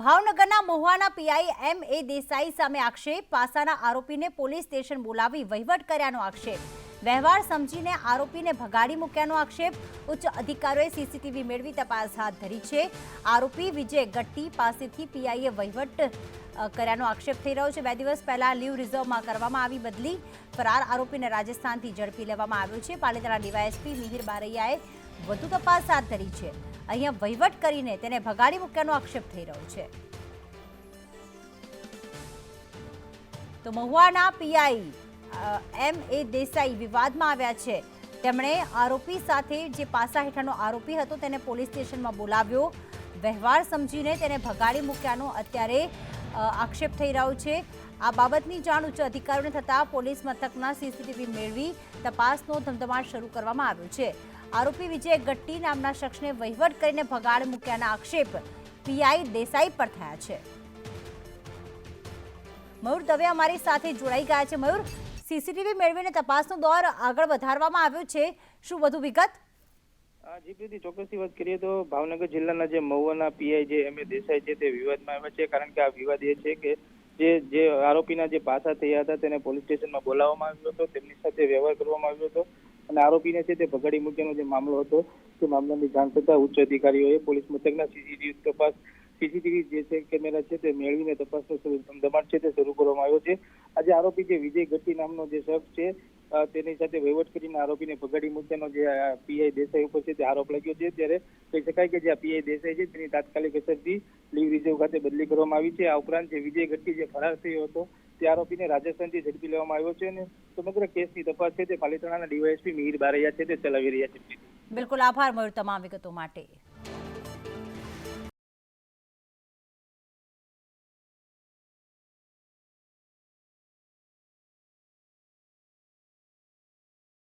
ભાવનગરના મહુવાના પીઆઈ એમ એ દેસાઈ સામે આક્ષેપ. પાસાના આરોપીને પોલીસ સ્ટેશન બોલાવી વહીવટ કર્યાનો આક્ષેપ. વ્યવહાર સમજીને આરોપીને ભગાડી મૂક્યાનો આક્ષેપ. ઉચ્ચ અધિકારીઓએ સીસીટીવી મેળવી તપાસ હાથ ધરી છે. આરોપી વિજય ગટ્ટી પાસેથી પીઆઈએ વહીવટ કર્યાનો આક્ષેપ થઈ રહ્યો છે. બે દિવસ પહેલા લીવ રિઝર્વમાં કરવામાં આવી બદલી. ફરાર આરોપીને રાજસ્થાનથી ઝડપી લેવામાં આવ્યો છે. પાલિતાણા ડીવાયએસપી મિહિર બારૈયાએ વધુ તપાસ હાથ ધરી છે. અહીંયા વહીવટ કરીને તેને ભગાડી મૂક્યાનો આક્ષેપ થઈ રહ્યો છે. તો મહુવાના પીઆઈ એમ એ દેસાઈ વિવાદમાં આવ્યા છે. તેમણે આરોપી સાથે જે પાસા હેઠળનો આરોપી હતો તેને પોલીસ સ્ટેશનમાં બોલાવ્યો. વ્યવહાર સમજીને તેને ભગાડી મૂક્યાનો અત્યારે આક્ષેપ થઈ રહ્યો છે. આ બાબતની જાણ ઉચ્ચ અધિકારીઓને થતાં પોલીસ મથકના સીસીટીવી મેળવી તપાસનો ધમધમાટ શરૂ કરવામાં આવ્યો છે. આરોપી વિજય ગટ્ટી નામના શખ્સને વહીવટ કરીને ભગાડ મૂક્યાના આક્ષેપ પીઆઈ દેસાઈ પર થયા છે. મયુર દવે અમારી સાથે જોડાઈ ગયા છે. મયુર, સીસીટીવી મેળવીને તપાસનો દોર આગળ વધારવામાં આવ્યો છે. શું વધુ વિગત? આ જી પ્રીતિ ચોક્કસથી વાત કરીએ તો ભાવનગર જિલ્લાના જે મહુવાના પીઆઈ જે એમ. એ. દેસાઈ છે તે વિવાદમાં આવ્યા છે. કારણ કે આ વિવાદ એ છે કે જે જે આરોપીના જે પાસા થયા હતા તેને પોલીસ સ્ટેશનમાં બોલાવવામાં આવ્યો હતો. તેમની સાથે વ્યવહાર કરવામાં આવ્યો હતો. અને આરોપીને છે તે ભગાડી મૂક્યાનો જે મામલો હતો, તે મામલાની જાણ થતા ઉચ્ચ અધિકારીઓએ પોલીસ મથકના સીસીટીવી તપાસ સીસીટીવી જે છે કેમેરા છે તે મેળવીને તપાસનો ધમધમાટ છે તે શરૂ કરવામાં આવ્યો છે. આજે આરોપી જે વિજય ગટ્ટી નામનો જે શખ્સ છે તેની સાથે વહીવટ કરીને આરોપીને ભગાડી મૂક્યાનો જે પીઆઈ દેસાઈ ઉપર છે તે આરોપ લાગ્યો છે. ત્યારે કહી શકાય કે જે પીઆઈ દેસાઈ છે તેની તાત્કાલિક અસરથી લીવ રિઝર્વ ખાતે બદલી કરવામાં આવી છે. આ ઉપરાંત જે વિજય ગટ્ટી જે ફરાર થયો હતો તે આરોપીને રાજસ્થાનથી ઝડપી લેવામાં આવ્યો છે અને સમગ્ર કેસની તપાસ છે તે પાલિતાણાના ડીવાયએસપી મિહિર બારૈયા છે તે ચલાવી રહ્યા છે. બિલકુલ આભાર, મયુર, તમામ વિગતો માટે.